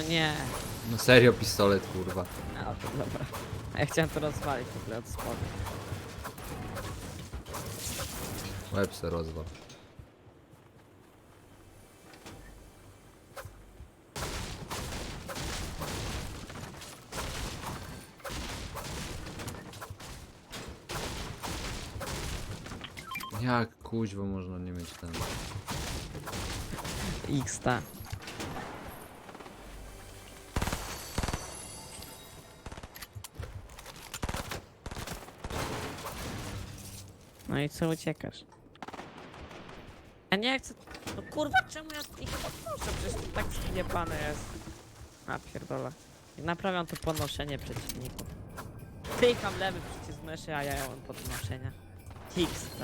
No nie. No serio pistolet, kurwa. No to dobra. A Ja chciałem to rozwalić w ogóle od spodu. Łeb se rozwal. Jak kuźwa można nie mieć ten... XT. No i co uciekasz? Ja nie chcę... No kurwa, czemu ja ich podnoszę? Przecież to tak zjebane jest. A pierdolę. I Naprawiam to podnoszenie przeciwników. Klikam lewy przycisk myszy, a ja mam podnoszenia. XT.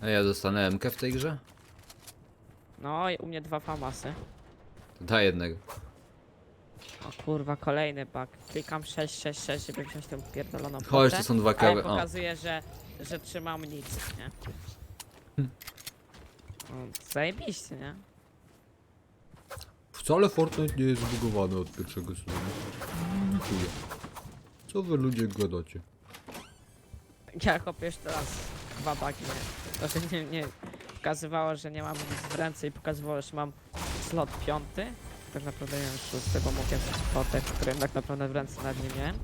A ja dostanę MK w tej grze? No i u mnie dwa famasy. To daj jednego. O kurwa, kolejny bug. Klikam 666, żeby wziąć tę pierdoloną Chodź, potę, to są dwa a kawy. ja O, pokazuje, że, że trzymam amunicję, nie? No, zajebiście, nie? wcale Fortnite nie jest zbugowany od pierwszego sezonu. Dziękuję. Co wy ludzie gadacie? Ja kopiesz teraz dwa bugi, nie? To się nie, nie pokazywało, że nie mam nic w ręce i pokazywało, że mam slot piąty. Tak naprawdę miałem szósty, bo mogłem potę, którym tak naprawdę w ręce nawet nie miałem.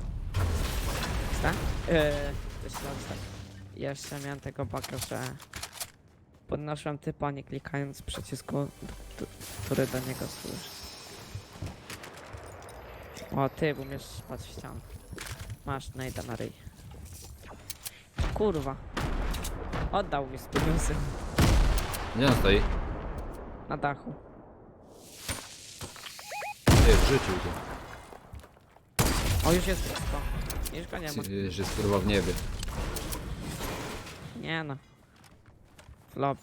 Tak? Yy, Jeszcze miałem tego buga, że podnosiłem typa nie klikając przycisku, który do niego służy. O ty, bo umiesz spać w ścianę. Masz najda na ryj. Kurwa. Oddał mi spódnicy Nie on stoi. na dachu. Nie, w życiu to. O, już jest blisko. Już go nie ma. Już jest kurwa w niebie. Nie no. Flop.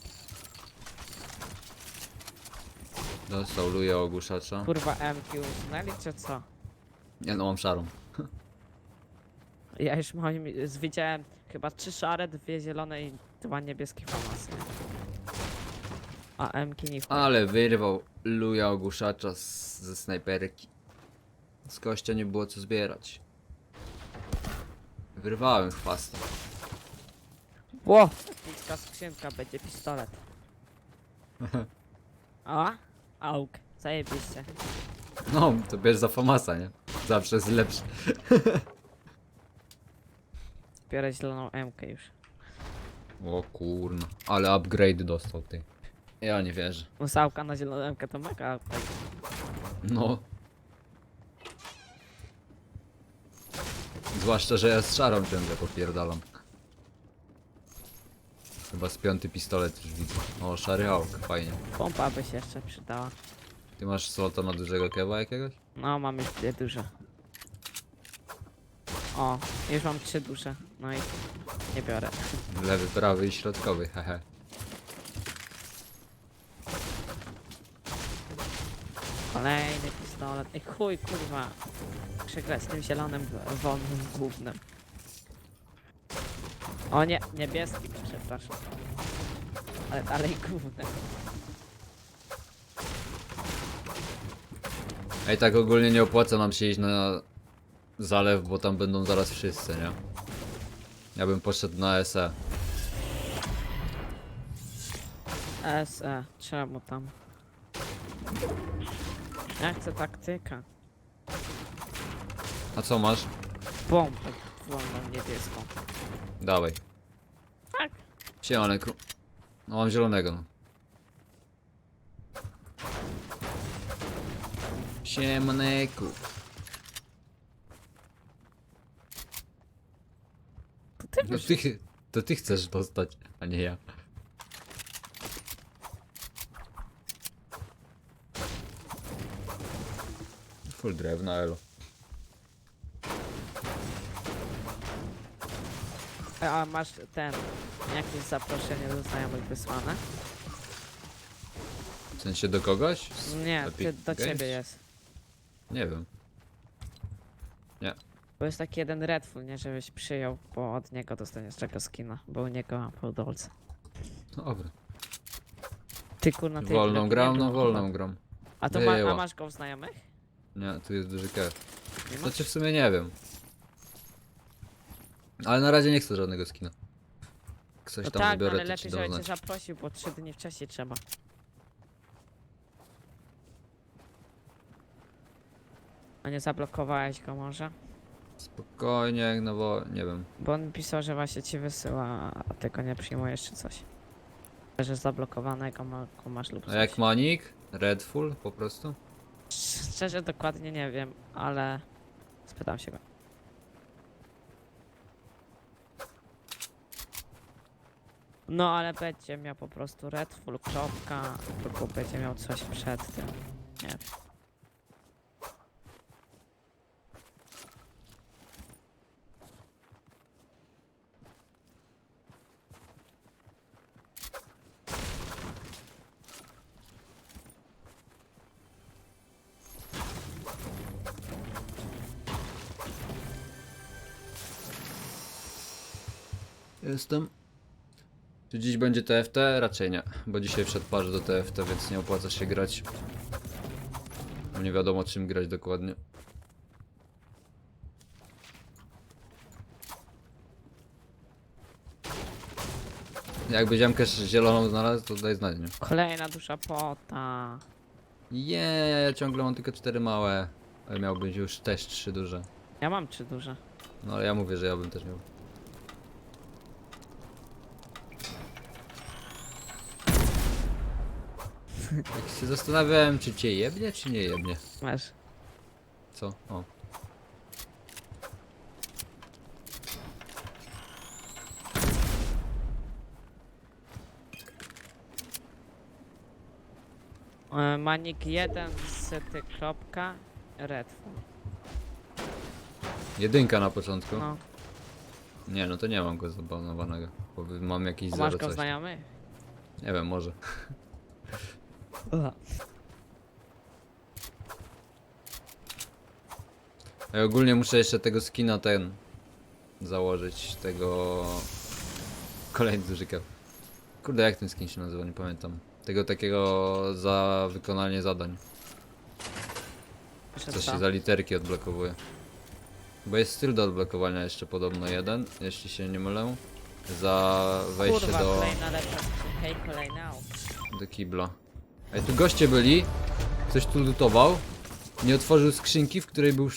Dostał luję ogłuszacza. Kurwa MQ usunęli czy co? Nie no, mam szarą. Ja już moim, widziałem chyba trzy szare, dwie zielone i dwa niebieskie famasy. A MQ nie wpływa. Ale wyrwał luja ogłuszacza z, ze snajperki. Z kościa nie było co zbierać. Wyrwałem chwasta. Ło! Epicka skrzynka, będzie pistolet. A? Auk. Zajebiście. No, to bierz za Famasa, nie? Zawsze jest lepszy. Biorę zieloną MK już. O kurna. Ale upgrade dostał ty. Ja nie wierzę. Usałka na zieloną MK to mega. No. Zwłaszcza, że ja z szarą ciągle popierdalam. Chyba z piąty pistolet już widzę. O, szary auk, fajnie. Pompa by się jeszcze przydała. Ty masz slota na dużego kewa jakiegoś? No, mam już dwie duże. O, już mam trzy duże. No i nie biorę. Lewy, prawy i środkowy, hehe. Kolejny pistolet. Ej, chuj, kurwa. Przegrać z tym zielonym wolnym głównym. O nie, niebieski, przepraszam. Ale dalej główny. Ej, tak ogólnie nie opłaca nam się iść na zalew, bo tam będą zaraz wszyscy, nie? Ja bym poszedł na. SE. SE, czemu tam? Ja chcę taktyka. A co masz? Bombę wolną niebieską. Dawaj. Tak. Siemaneku. No mam zielonego, no. Siemaneku. To ty No wiesz, ty, to ty chcesz dostać, a nie ja. Full drewna, elo. a masz ten, jakieś zaproszenie do znajomych wysłane? W sensie do kogoś? Nie, Epic ty, do Games? ciebie jest. Nie wiem. Bo jest taki jeden Redful, nie, żebyś przyjął, bo od niego dostaniesz czego skina, bo u niego mam pół dolca. No dobra. Ty kurna, ty Wolną gram? No wolną gram. A to ma, a Wyjęła. masz go w znajomych? Nie, tu jest duży kew. Nie ma? Znaczy w sumie nie wiem. Ale na razie nie chcę żadnego skina. Coś No tam tak, wybiorę, ale to ci lepiej, żeby cię zaprosił, bo trzy dni wcześniej trzeba. A nie zablokowałeś go może? Spokojnie, no bo nie wiem. Bo on pisał, że właśnie ci wysyła, a tego nie przyjmujesz czy coś. Że zablokowanego ma, go masz lub A coś. jak manik? Redful po prostu? Szczerze dokładnie nie wiem, ale spytam się go. No ale będzie miał po prostu redful, kropka, tylko będzie miał coś przed tym. Nie wiem. Jestem. Czy dziś będzie TFT? Raczej nie, bo dzisiaj wszedł patch do TFT, więc nie opłaca się grać. Bo Nie wiadomo czym grać dokładnie. Jakby ziemkę zieloną znalazł, to daj znać, nie? Kolejna dusza pota. Nie, ja ciągle mam tylko cztery małe. Ale miał być już też trzy duże. Ja mam trzy duże. No ale ja mówię, że ja bym też miał. Tak się zastanawiałem, czy cię jebnie, czy nie jebnie. Masz. Co? O. E, Manik 1 sety kropka redful. Jedynka na początku. No. Nie, no to nie mam go zabanowanego. Bo mam jakiś zero masz go coś. znajomy? Nie wiem, może. Ja ogólnie muszę jeszcze tego skina ten założyć, tego kolejny duży kew. Kurde, jak ten skin się nazywa, nie pamiętam. Tego takiego za wykonanie zadań. Co się za literki odblokowuje. Bo jest styl do odblokowania jeszcze podobno jeden, jeśli się nie mylę. Za wejście Kurwa, do, kolejna lepsza kolejna. do kibla. Ej, tu goście byli, ktoś tu lutował, nie otworzył skrzynki, w której był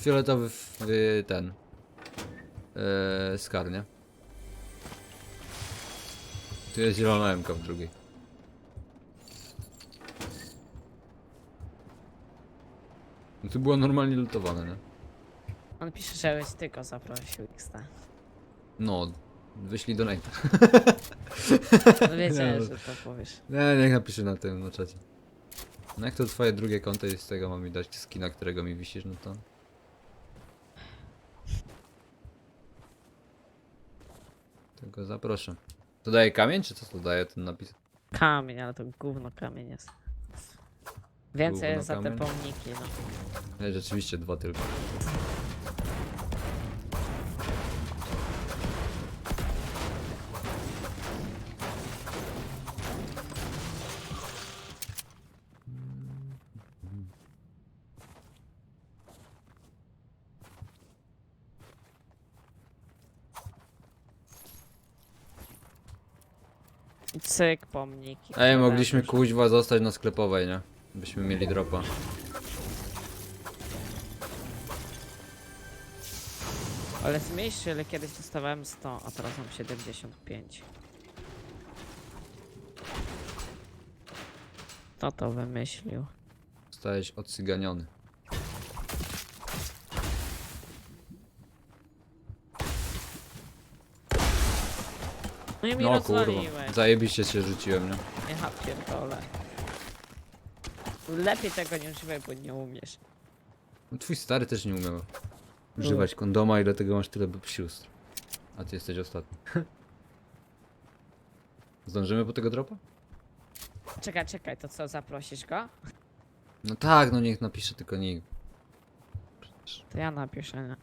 fioletowy ten yy, skar, nie? Tu jest zielona MK w drugiej. No tu było normalnie lutowane, nie? On pisze, żebyś ty go zaprosił XT. No, wyślij donate. No wiedziałem, No. że to powiesz. Nie, niech napiszę na tym, na czacie. No jak to twoje drugie konto i z tego mam mi dać skina, którego mi wisisz, no to... Tego zaproszę. To daje kamień, czy co to daje ten napis? Kamień, ale to gówno kamień jest. Więcej Gówno jest za te kamień? pomniki, no. Nie, rzeczywiście dwa tylko. I cyk, pomniki. Ej, mogliśmy kuźwa zostać na sklepowej, nie? Byśmy mieli dropa. Ale zmniejszy, ile kiedyś dostawałem 100, a teraz mam 75. Kto to wymyślił? Zostałeś odcyganiony. No i mi No kurwa, rozwaliłeś. zajebiście cię rzuciłem, nie? Ja pierdolę. Lepiej tego nie używaj, bo nie umiesz. No, twój stary też nie umiał używać kondoma i dlatego masz tyle sióstr. A ty jesteś ostatni. Zdążymy po tego dropa? Czekaj, czekaj, to co, zaprosisz go? No tak, no niech napisze tylko nikt. To ja napiszę, nie?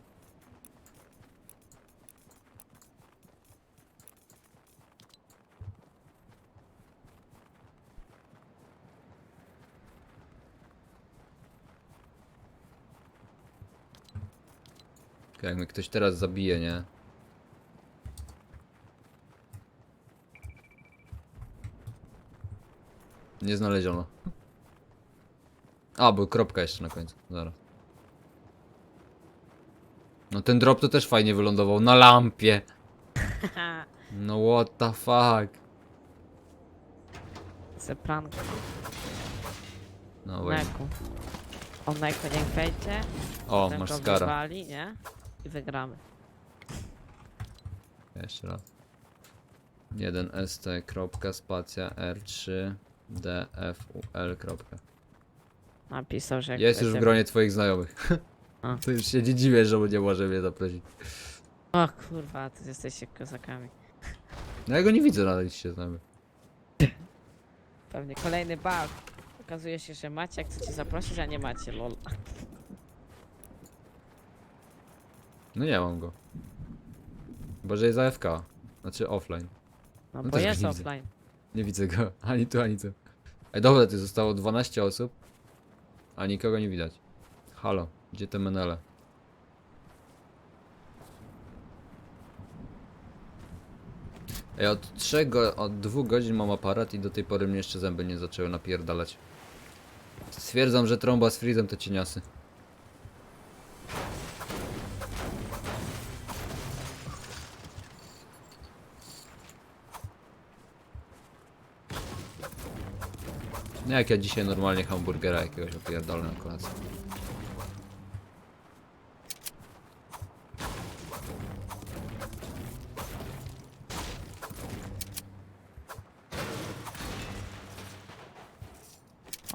Jak mnie ktoś teraz zabije, nie? Nie znaleziono. A, bo kropka jeszcze na końcu. Zaraz. No ten drop to też fajnie wylądował. Na lampie. No what the fuck. Zepranka. No właśnie. Neku. O Neku niech wejdzie. O, masz skara. wywali, nie? I wygramy. Jeszcze raz. 1 st kropka spacja r3 dful kropka. Napisał, że jak Jest już w gronie twoich znajomych. A. To już się nie dziwię, że nie może mnie zaprosić. O kurwa, ty jesteście kozakami. No ja go nie widzę na liście znajomych. Pewnie kolejny bug. Okazuje się, że macie, jak chcecie zaprosić, a nie macie, lol. No nie mam go. Chyba, że jest AFK. Znaczy offline. No, No bo też jest nie widzę. offline. Nie widzę go. Ani tu, ani tu. Ej, dobra, tu zostało 12 osób. A nikogo nie widać. Halo, gdzie te menele? Ej, od 3 go, od 2 godzin mam aparat i do tej pory mnie jeszcze zęby nie zaczęły napierdalać. Stwierdzam, że trąba z freezem to cieniasy. Nie jak ja dzisiaj normalnie hamburgera jakiegoś opierdolę na kolację.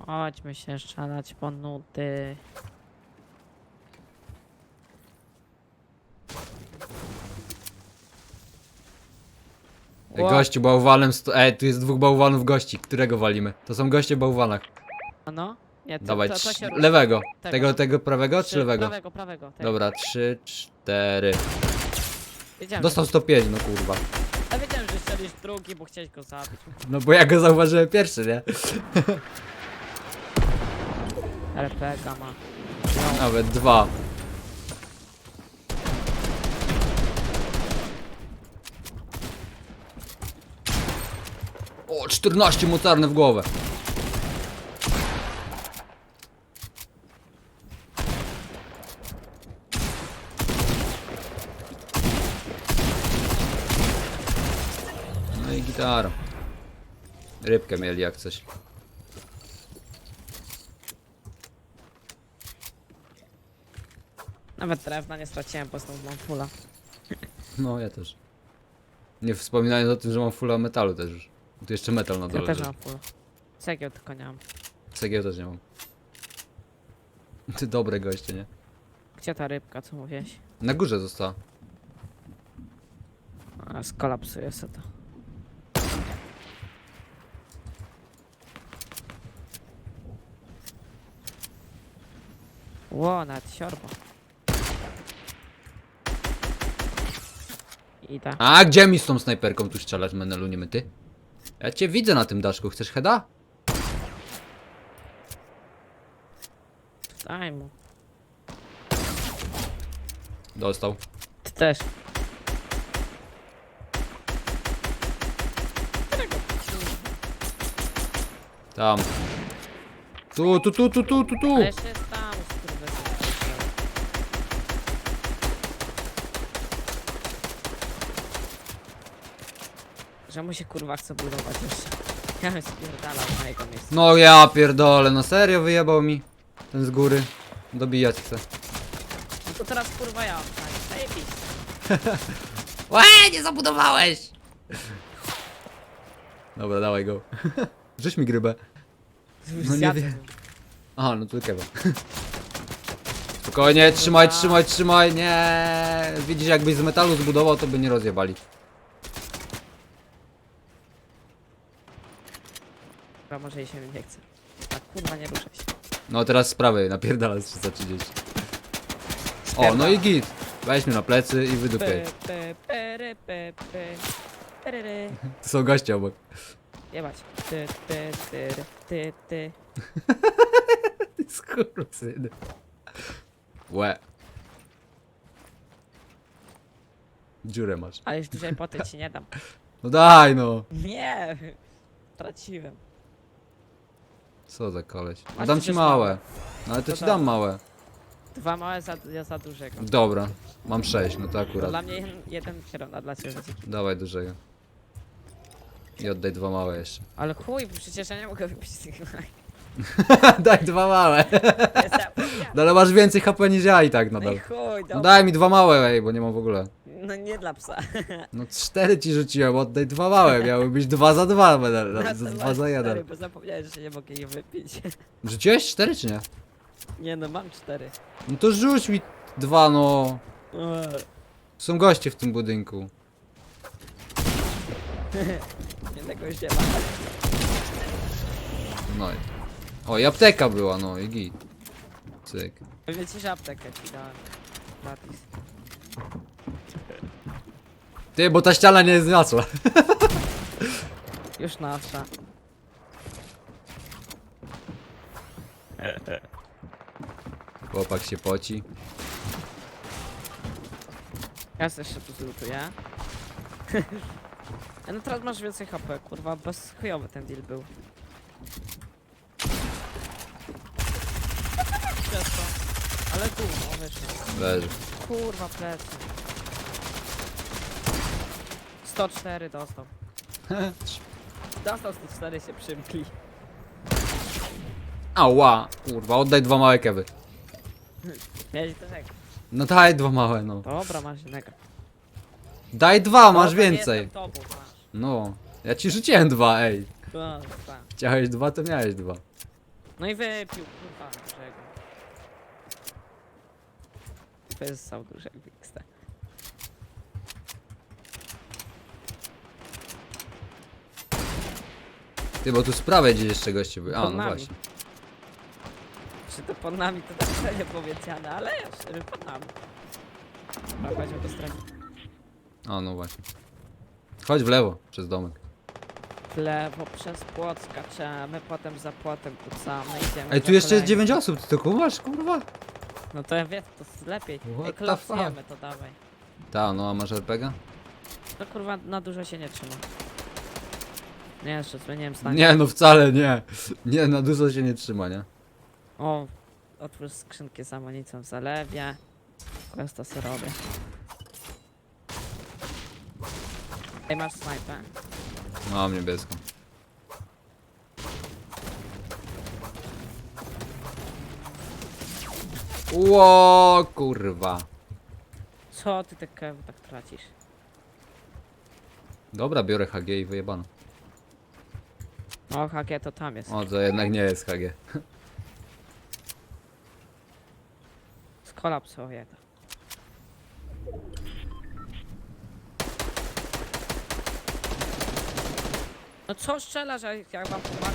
Chodźmy się szalać po nuty. Ła- gościu bałwanem sto... Ej, tu jest dwóch bałwanów gości. Którego walimy? To są goście w bałwanach. No? Nie, to, Dawaj, to, to trz- się lewego. Tego. Tego, tego prawego czy lewego? Prawego, prawego. Dobra, trzy, cztery. Wiedziałem, Dostał 105, no kurwa. Ja wiedziałem, że strzelisz drugi, bo chciałeś go zabić. No bo ja go zauważyłem pierwszy, nie? RPG ma. Nawet dwa. O, 14 mocarne w głowę. No i gitara. Rybkę mieli jak coś. Nawet drewna nie straciłem, bo znowu mam fulla. No, ja też. Nie wspominając o tym, że mam fulla metalu też już. Tu jeszcze metal na Ja dole. też leży. mam fulla. Cegieł tylko nie mam. Cegieł też nie mam. Ty dobre goście, nie? Gdzie ta rybka, co mówiłeś? Na górze została. A, skolapsuje se to. Ło, nawet siorbo. Idę. A gdzie mi z tą snajperką tu strzelać, Menelu, nie my ty? Ja cię widzę na tym daszku, chcesz heada? Daj mu. Dostał. Ty też. Tam. Tu, tu, tu, tu, tu, tu, tu. Ale jeszcze jest tam, skurwysyn. Że mu się kurwa chce budować jeszcze. Ja bym spierdalał na jego miejscu. No ja pierdolę, no serio wyjebał mi. Ten z góry. Dobijać chce. No to teraz kurwa ja mam tak. Zajebiście. Łe, nie zabudowałeś! Dobra, dawaj go. Rzuć mi grybę. No nie zjadłem. wiem. Aha, no to kewa. Spokojnie, trzymaj, trzymaj, trzymaj, nie. Widzisz, jakbyś z metalu zbudował, to by nie rozjebali. Chyba może jej się nie chce. Tak kurwa nie ruszaj się. No teraz z prawej, napierdala z 330. O, no i git. Weź mnie na plecy i wydupiaj. Pe, pe, pery, pe, pe. Peryry. To są goście obok. Jebać. Ty, ty, ty, ty, ty. Skurwysyn. Łe. Dziurę masz. Ale już dużej poty ci nie dam. No daj no! Nie! Traciłem. Co za koleś. Masz dam ci małe. małe. No ale to ci dam. dam małe. Dwa małe za, ja za dużego. Dobra, mam sześć, no to To akurat. dla mnie jeden, jeden kieron, a dla ciebie. Dawaj dużego. I oddaj dwa małe jeszcze. Ale chuj, bo przecież ja nie mogę wypić tych daj dwa małe. Ja. No ale masz więcej HP niż ja i tak No i nadal. chuj, No dobra. daj mi dwa małe, ej, bo nie mam w ogóle. No nie dla psa. No cztery ci rzuciłem, oddaj dwa małe. Miały być dwa za dwa, będę Na za dwa za jeden. cztery, Bo zapomniałem, że nie mogę je wypić. Rzuciłeś cztery czy nie? Nie no, mam cztery. No to rzuć mi dwa, no. Eee, Są goście w tym budynku. Jednego nie ma. No i... O, i apteka była, no i git. Cyk. Pewnie ci, że aptekę ci dałem. Gratis. Ty, bo ta ściana nie jest. Już nasza. Chłopak się poci. Ja sobie jeszcze tu zlutuję. A no teraz masz więcej HP, kurwa, bez chujowy ten deal był. Ale tu, no wyszło. Leży. Kurwa, plecy. 104 dostał. Dostał 104 się przymkli. Ała, kurwa, oddaj dwa małe kewy. Miałeś tego. No daj dwa małe, no. Dobra, masz jednego. Daj dwa, masz Dobra, więcej. Jestem tobą, masz. No. Ja ci rzuciłem dwa, ej. Dobra. Chciałeś dwa, to miałeś dwa. No i wypił, kurwa, dużego. Wyssał dużego Ty, bo tu z prawej gdzieś jeszcze goście były. A, Pod no nami. właśnie. Czy to pod nami, to tak nie powiedziane, ale szczerze pod nami. Dobra, chodźmy do strefy. A, no właśnie. Chodź w lewo, przez domek. W lewo, przez płot skaczemy, potem za płotem kucamy, idziemy Ej, za tu jeszcze jest kolejnym. dziewięć osób, ty to kumasz, kurwa? No to ja wiem, to jest lepiej. What Ej, klapsujemy to dawaj. Ta, no a masz RPG? To kurwa na dużo się nie trzyma. Nie, jeszcze zmieniłem stan. Nie, no wcale nie. Nie, na dużo się nie trzyma, nie? O, otwórz skrzynkę z amunicją w zalewie. Questa sobie robię. Ej, masz snajpę? Mam niebieską. Ło, kurwa. Co ty te kewy tak tracisz? Dobra, biorę HG i wyjebano. O, HG to tam jest. O, to jednak nie jest HG. Skolapsuje to. No co strzelasz, jak jak wam pomagam?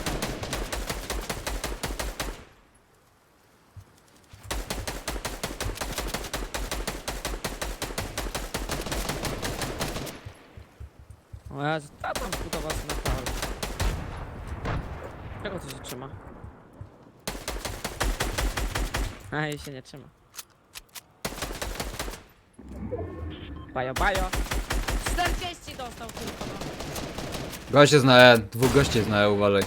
O Jezu, ta tam sobie metal. Czego to się trzyma? A, jej się nie trzyma. Bajo, bajo. 40 dostał tylko. No. Goście zna E, dwóch gości zna E, uważaj.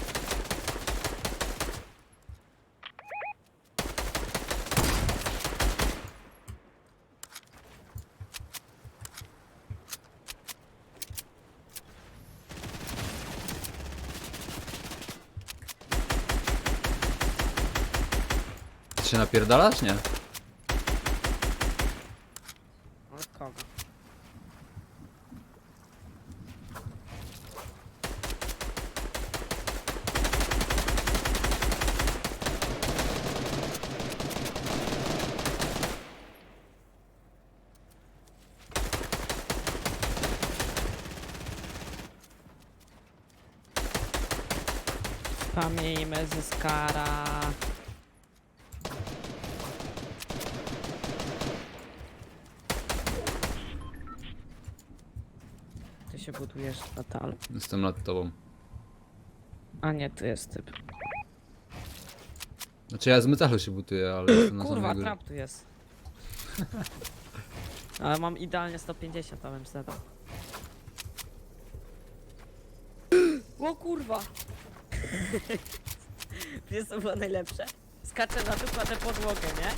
Się napierdalasz? Nie. Od kogo? Spamijmy ze skara. Budujesz natal. Jestem nad tobą. A nie, tu jest typ. Znaczy ja z metalu się butuję, ale jestem na Kurwa, samej górze. trap tu jest. Ale mam idealnie 150, to bym zadał. O kurwa! Wiesz co było najlepsze? Skaczę na dół, kładę podłogę, nie?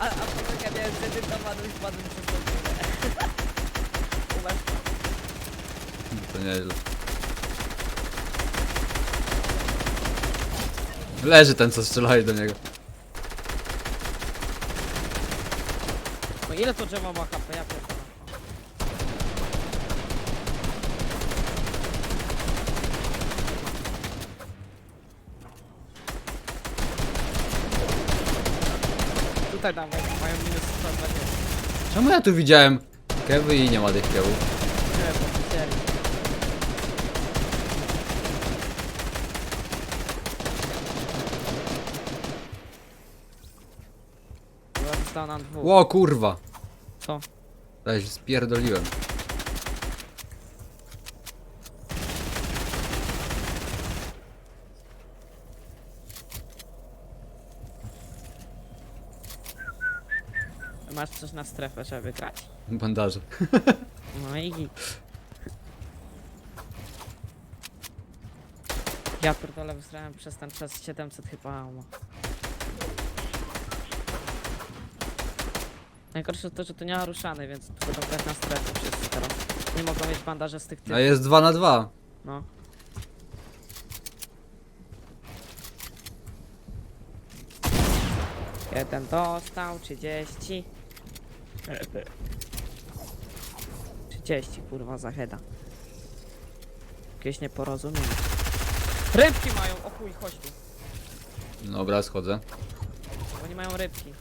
A, a podłogę miałem zedytowaną i wpadłem przez podłogę. To nieźle. Leży ten, co strzelałeś do niego. no ile to drzewo ma HP? Ja pierdolę. Tutaj dawaj, mają minus 120. Czemu ja tu widziałem kewy i nie ma tych kewów? Nie, bo widzieli. Nam dwóch. Ło kurwa! Co? Się spierdoliłem. Masz coś na strefę, żeby grać? Bandaże. No i git. Ja pierdolę wysrałem przez ten czas 700 chyba ammo. Najgorsze to, że to nie ma ruszany, więc tu będą grać na strefę wszyscy teraz. Nie mogą mieć bandaże z tych A typów. jest 2 na 2. No. Jeden dostał, 30. 30 kurwa za heada. Jakieś nieporozumienie. Rybki mają, o chuj, chodź tu. Dobra, schodzę. Oni mają rybki.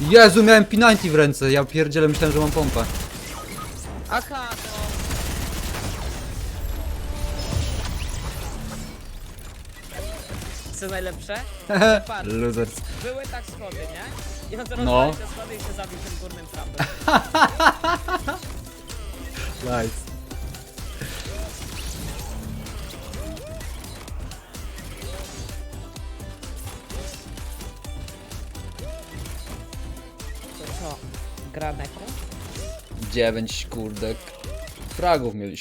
Jezu, miałem P90 w ręce. Ja pierdzielę, myślałem, że mam pompę. Aha, no. Co najlepsze? Patrz. Losers. Były tak schody, nie? I on teraz No. no. te schody i się zabił tym górnym trapem. Nice. 9 kurdek. Fragów mieliśmy.